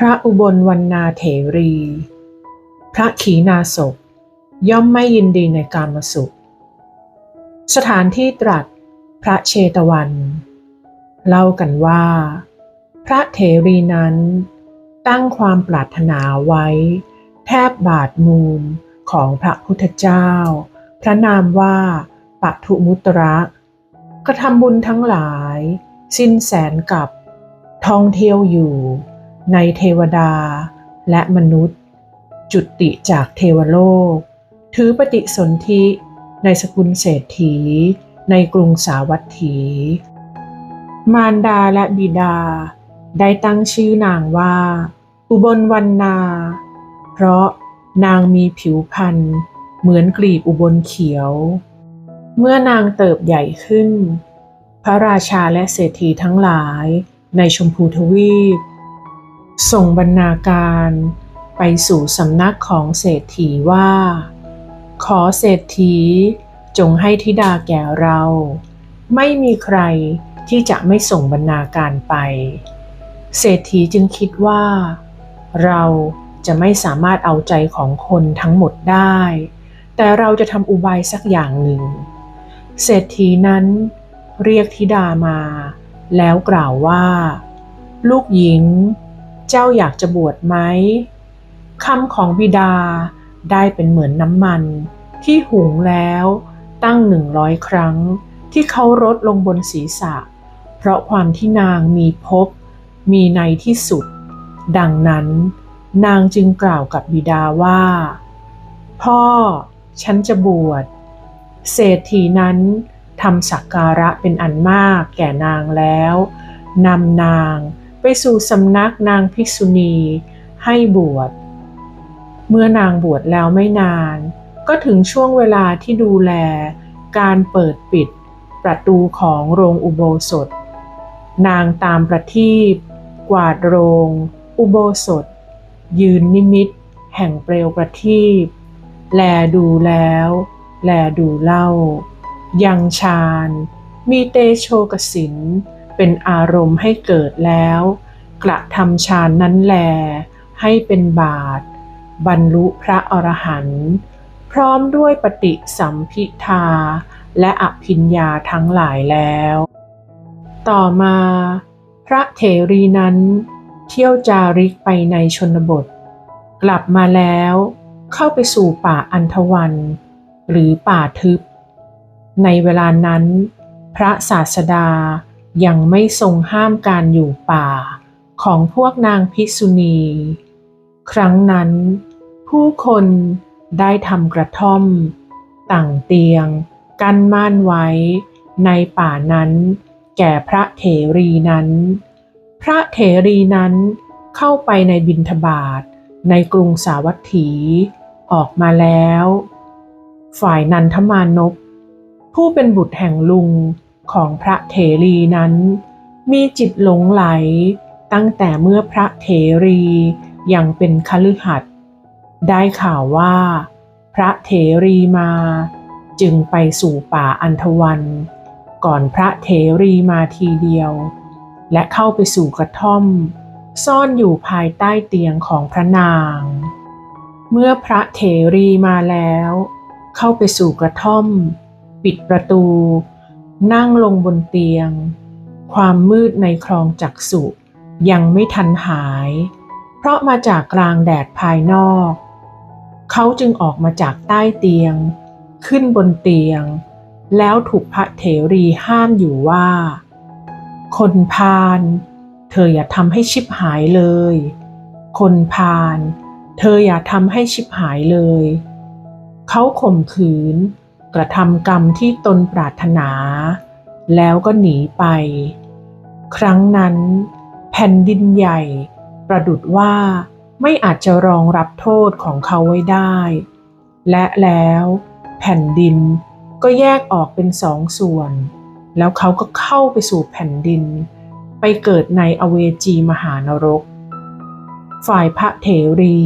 พระอุบลวรรณาเถรี พระขีณาสพย่อมไม่ยินดีในกามสุข สถานที่ตรัสพระเชตวัน เล่ากันว่า พระเถรีนั้น ตั้งความปรารถนาไว้ แทบบาทมูลของพระพุทธเจ้า พระนามว่าปัทุมุตระกระทำบุญทั้งหลาย สิ้นแสนกับท่องเที่ยวอยู่ ในเทวดาและมนุษย์ จุติจากเทวโลก ถือปฏิสนธิในสกุลเศรษฐี ในกรุงสาวัตถี มารดาและบิดา ได้ตั้งชื่อนางว่า อุบลวันนา เพราะนางมีผิวพรรณเหมือนกลีบอุบลเขียว เมื่อนางเติบใหญ่ขึ้น พระราชาและเศรษฐีทั้งหลายในชมพูทวีป ส่งบรรณาการไปสู่สำนักของเศรษฐีว่า ขอเศรษฐีจงให้ธิดาแก่เรา ไม่มีใครที่จะไม่ส่งบรรณาการไป เศรษฐีจึงคิดว่า เราจะไม่สามารถเอาใจของคนทั้งหมดได้ แต่เราจะทำอุบายสักอย่างหนึ่ง เศรษฐีนั้นเรียกธิดามา แล้วกล่าวว่า ลูกหญิง เจ้าอยากจะบวชไหมคำของบิดาได้เป็นเหมือนน้ำมัน ที่หุงแล้วตั้งหนึ่งร้อยครั้ง ที่เขารดลงบนศีรษะ เพราะความที่นางมีภพมีในที่สุด ดังนั้นนางจึงกล่าวกับบิดาว่า พ่อ ฉันจะบวช เศรษฐีนั้นทำสักการะเป็นอันมากแก่นางแล้วนำนาง ไปสู่สำนักนางภิกษุณี ให้บวช เมื่อนางบวชแล้วไม่นาน ก็ถึงช่วงเวลาที่ดูแล การเปิดปิด ประตูของโรงอุโบสถ นางตามประทีปกวาดโรง อุโบสถ ยืนนิมิต แห่งเปลวประทีปแลดูแล้ว แลดูเล่า ยังฌานมีเตโชกสิน เป็นอารมณ์ให้เกิดแล้ว กระทำฌานนั้นแล ให้เป็นบาท บรรลุพระอรหันต์พร้อมด้วยปฏิสัมพิทา และอภิญญาทั้งหลายแล้ว ต่อมา พระเถรีนั้น เที่ยวจาริกไปในชนบท กลับมาแล้วเข้าไปสู่ป่าอันทวัน หรือป่าทึบ ในเวลานั้น พระศาสดา ยังไม่ทรงห้ามการอยู่ป่าของพวกนางภิษุณี ครั้งนั้น ผู้คนได้ทำกระท่อม ต่างเตียง กั้นม่านไว้ ในป่านั้น แก่พระเถรีนั้น พระเถรีนั้นเข้าไปในบินทบาทในกรุงสาวัตถีออกมาแล้ว ฝ่ายนันทมานพผู้เป็นบุตรแห่งลุง ของพระเถรีนั้น มีจิตหลงไหลตั้งแต่เมื่อพระเถรียังเป็นคฤหัสถ์ได้ข่าวว่า พระเถรีมาจึงไปสู่ป่าอันทวัน ก่อนพระเถรีมาทีเดียว และเข้าไปสู่กระท่อม ซ่อนอยู่ภายใต้เตียงของพระนาง เมื่อพระเถรีมาแล้ว เข้าไปสู่กระท่อม ปิดประตู นั่งลงบนเตียง ความมืดในคลองจักสุยังไม่ทันหาย เพราะมาจากกลางแดดภายนอก เขาจึงออกมาจากใต้เตียง ขึ้นบนเตียง แล้วถูกพระเถรีห้ามอยู่ว่า คนพาลเธออย่าทำให้ชิบหายเลย คนพาลเธออย่าทำให้ชิบหายเลย เขาข่มขืน กระทำกรรมที่ตนปรารถนา แล้วก็หนีไป ครั้งนั้น แผ่นดินใหญ่ ประดุดว่าไม่อาจจะรองรับโทษของเขาไว้ได้ และแล้ว แผ่นดินก็แยกออกเป็นสองส่วน แล้วเขาก็เข้าไปสู่แผ่นดิน ไปเกิดในอเวจีมหานรก ฝ่ายพระเถรี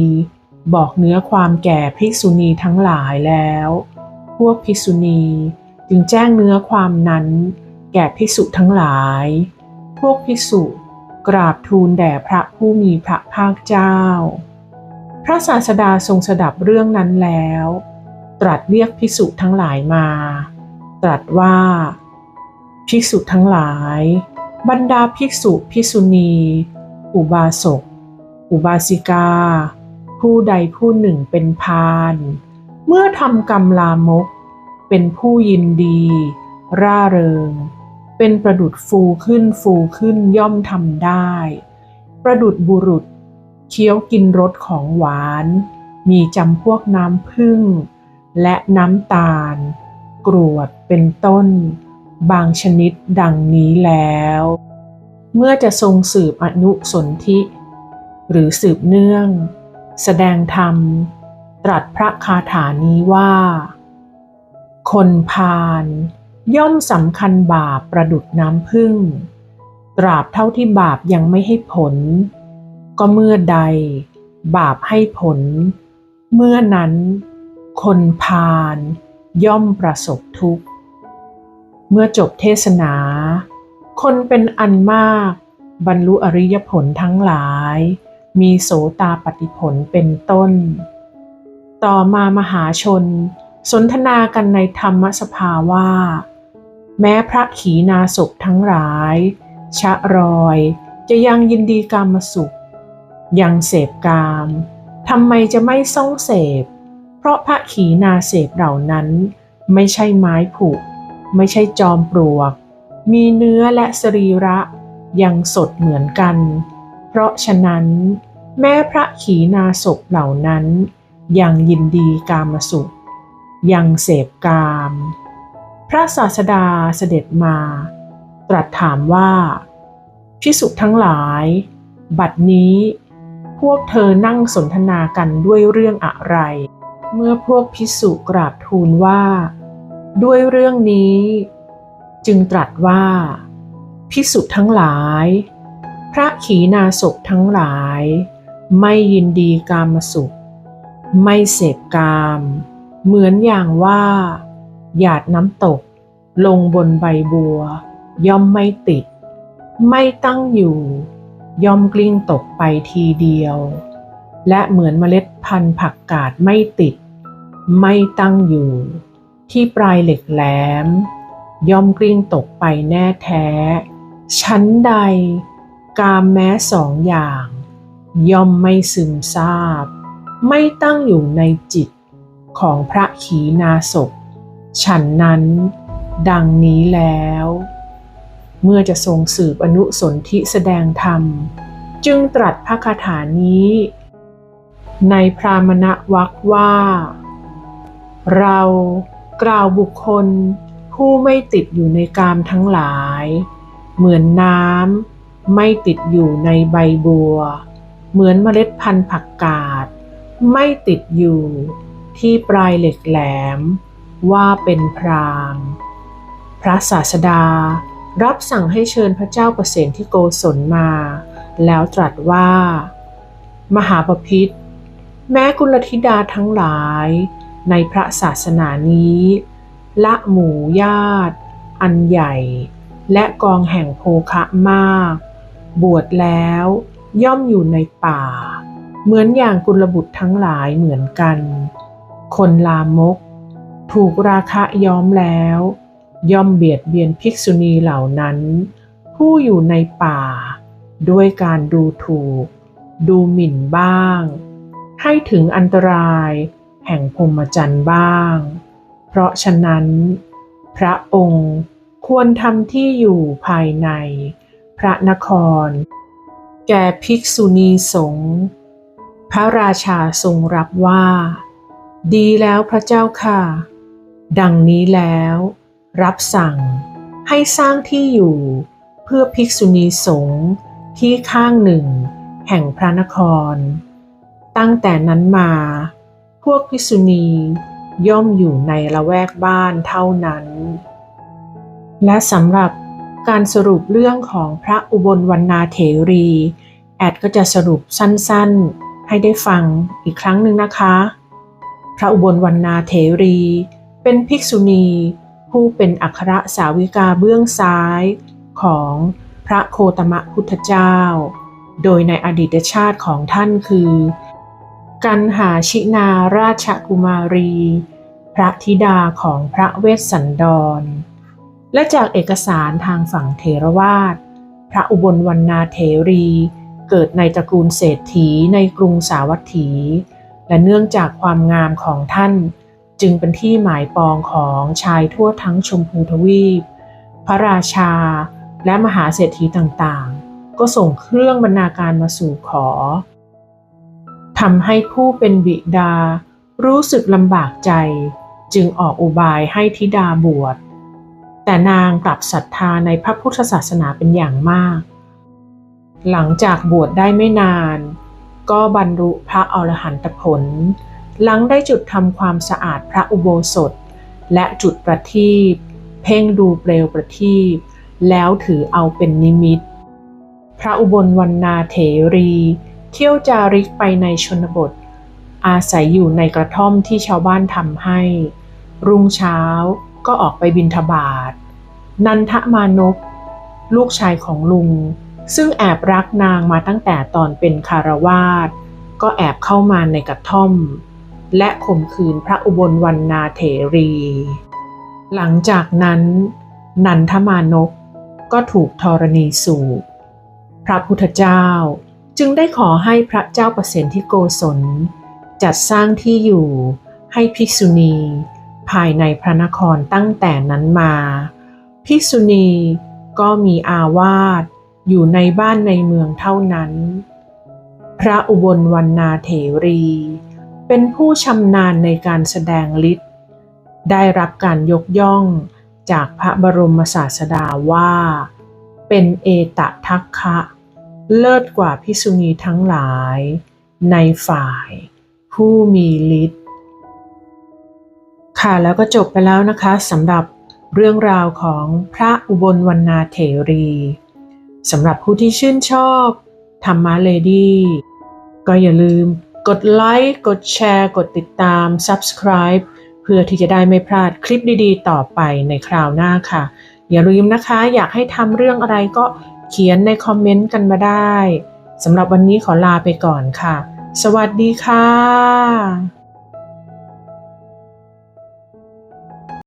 บอกเนื้อความแก่ภิกษุณีทั้งหลายแล้ว วกภิกษุณี จึงแจ้งเนื้อความนั้น แก่ภิกษุทั้งหลาย พวกภิกษุกราบทูลแด่พระผู้มีพระภาคเจ้า พระศาสดาทรงสดับเรื่องนั้นแล้ว ตรัสเรียกภิกษุทั้งหลายมา ตรัสว่า ภิกษุทั้งหลาย บรรดาภิกษุภิกษุณี อุบาสก อุบาสิกา ผู้ใดผู้หนึ่งเป็นพาน เมื่อทำกรรมลามก เป็นผู้ยินดี ร่าเริง เป็นประดุดฟูขึ้นฟูขึ้นย่อมทำได้ ประดุดบุรุษ เคี้ยวกินรสของหวาน มีจำพวกน้ำผึ้งและน้ำตาล กรวดเป็นต้น บางชนิดดังนี้แล้ว เมื่อจะทรงสืบอนุสนธิ หรือสืบเนื่อง แสดงธรรม ตรัสพระคาถานี้ว่า คนพาลย่อมสำคัญบาปประดุดน้ำพึ่ง ตราบเท่าที่บาปยังไม่ให้ผล ก็เมื่อใดบาปให้ผล เมื่อนั้นคนพาลย่อมประสบทุกข์ เมื่อจบเทศนา คนเป็นอันมาก บรรลุอริยผลทั้งหลาย มีโสตาปฏิผลเป็นต้น ต่อมามหาชน สนทนากันในธรรมสภาว่า แม้พระขีณาสพทั้งหลาย ชะรอยจะยังยินดีกามสุข ยังเสพกามทำไมจะไม่ซ่องเสพ เพราะพระขีณาเสพเหล่านั้น ไม่ใช่ไม้ผุ ไม่ใช่จอมปลวก มีเนื้อและสรีระยังสดเหมือนกัน เพราะฉะนั้น แม้พระขีณาสพเหล่านั้น ยังยินดีกามสุข ยังเสพกาม พระศาสดาเสด็จมา ตรัสถามว่าพิสุทั้งหลาย บัดนี้พวกเธอนั่งสนทนากันด้วยเรื่องอะไร เมื่อพวกพิสุกราบทูลว่า ด้วยเรื่องนี้ จึงตรัสว่าพิสุทั้งหลาย พระขีณาสพทั้งหลาย ไม่ยินดีกามสุข ไม่เสพกาม เหมือนอย่างว่า หยาดน้ำตก ลงบนใบบัว ย่อมไม่ติด ไม่ตั้งอยู่ ย่อมกลิ้งตกไปทีเดียว และเหมือนเมล็ดพันธุ์ผักกาดไม่ติด ไม่ตั้งอยู่ ที่ปลายเหล็กแหลม ย่อมกลิ้งตกไปแน่แท้ ชั้นใด กามแม้สองอย่าง ย่อมไม่ซึมซาบ ไม่ตั้งอยู่ในจิตของพระขีณาสพฉันนั้นดังนี้แล้ว เมื่อจะทรงสืบอนุสนธิแสดงธรรม จึงตรัสพระคาถานี้ ในพรามณวักว่า เรากล่าวบุคคลผู้ไม่ติดอยู่ในกามทั้งหลาย เหมือนน้ำไม่ติดอยู่ในใบบัว เหมือนเมล็ดพันธุ์ผักกาด ไม่ติดอยู่ที่ปลายเหล็กแหลม ว่าเป็นพรามพระศาสดารับสั่งให้เชิญพระเจ้าประเสนที่โกศลมา แล้วตรัสว่า มหาปพิธแม้กุลธิดาทั้งหลายในพระศาสนานี้ ละหมู่ญาติ อันใหญ่ และกองแห่งโภคะมาก บวชแล้วย่อมอยู่ในป่า เหมือนอย่างกุลบุตรทั้งหลายเหมือนกัน คนลามก ถูกราคะย้อมแล้ว ย่อมเบียดเบียนภิกษุณีเหล่านั้น ผู้อยู่ในป่า ด้วยการดูถูก ดูหมิ่นบ้าง ให้ถึงอันตรายแห่งพรมจรรย์บ้าง เพราะฉะนั้น พระองค์ควรทำที่อยู่ภายใน พระนคร แก่ภิกษุณีสงฆ์ พระราชาทรงรับว่า ดีแล้วพระเจ้าค่ะ ดังนี้แล้ว รับสั่งให้สร้างที่อยู่เพื่อภิกษุณีสงฆ์ที่ข้างหนึ่ง แห่งพระนคร ตั้งแต่นั้นมา พวกภิกษุณีย่อมอยู่ในละแวกบ้านเท่านั้น และสำหรับการสรุปเรื่องของพระอุบลวรรณาเถรี แอดก็จะสรุปสั้นๆ ให้ได้ฟังอีกครั้งหนึ่งนะคะ พระอุบลวรรณาเถรี เป็นภิกษุณี ผู้เป็นอัครสาวิกาเบื้องซ้ายของพระโคตมะพุทธเจ้า โดยในอดีตชาติของท่านคือ กันหาชินาราชกุมารี พระธิดาของพระเวสสันดร และจากเอกสารทางฝั่งเทรวาสพระอุบลวรรณาเถรี เกิดในตระกูลเศรษฐีในกรุงสาวัตถี และเนื่องจากความงามของท่าน จึงเป็นที่หมายปองของชายทั่วทั้งชมพูทวีป พระราชาและมหาเศรษฐีต่างๆ ก็ส่งเครื่องบรรณาการมาสู่ขอทำให้ผู้เป็นบิดา รู้สึกลำบากใจ จึงออกอุบายให้ธิดาบวชแต่นางกลับศรัทธาในพระพุทธศาสนาเป็นอย่างมาก หลังจากบวชได้ไม่นาน ก็บรรลุพระอรหันตผล หลังได้จุดทำความสะอาดพระอุโบสถ และจุดประทีปเพ่งดูเปลวประทีปแล้วถือเอาเป็นนิมิต พระอุบลวรรณาเถรี เที่ยวจาริกไปในชนบท อาศัยอยู่ในกระท่อมที่ชาวบ้านทำให้ รุ่งเช้าก็ออกไปบินทบาท นันทมานพลูกชายของลุง ซึ่งแอบรักนางมาตั้งแต่ตอนเป็นคารวาสก็แอบเข้ามาในกระท่อม และข่มขืนพระอุบลวรรณาเถรี หลังจากนั้น นันทมานพก็ถูกธรณีสูบพระพุทธเจ้าจึงได้ขอให้พระเจ้าประสิทธิโกศล จัดสร้างที่อยู่ให้ภิกษุณี ภายในพระนครตั้งแต่นั้นมา ภิกษุณีก็มีอาวาส อยู่ในบ้านในเมืองเท่านั้น พระอุบลวรรณาเถรี เป็นผู้ชำนาญในการแสดงฤทธิ์ได้รับการยกย่องจากพระบรมศาสดาว่า เป็นเอตทัคคะ เลิศกว่าพิสุณีทั้งหลาย ในฝ่าย ผู้มีฤทธิ์ค่ะแล้วก็จบไปแล้วนะคะสำหรับเรื่องราวของพระอุบลวรรณาเถรี สำหรับผู้ที่ชื่นชอบธรรมะเลดี้ก็อย่าลืมกดไลค์กดแชร์กดติดตาม Subscribe เพื่อที่จะได้ไม่พลาดคลิปดีๆ ต่อไปในคราวหน้าค่ะ อย่าลืมนะคะ อยากให้ทำเรื่องอะไรก็เขียนในคอมเมนต์กันมาได้สำหรับวันนี้ขอลาไปก่อนค่ะ สวัสดีค่ะ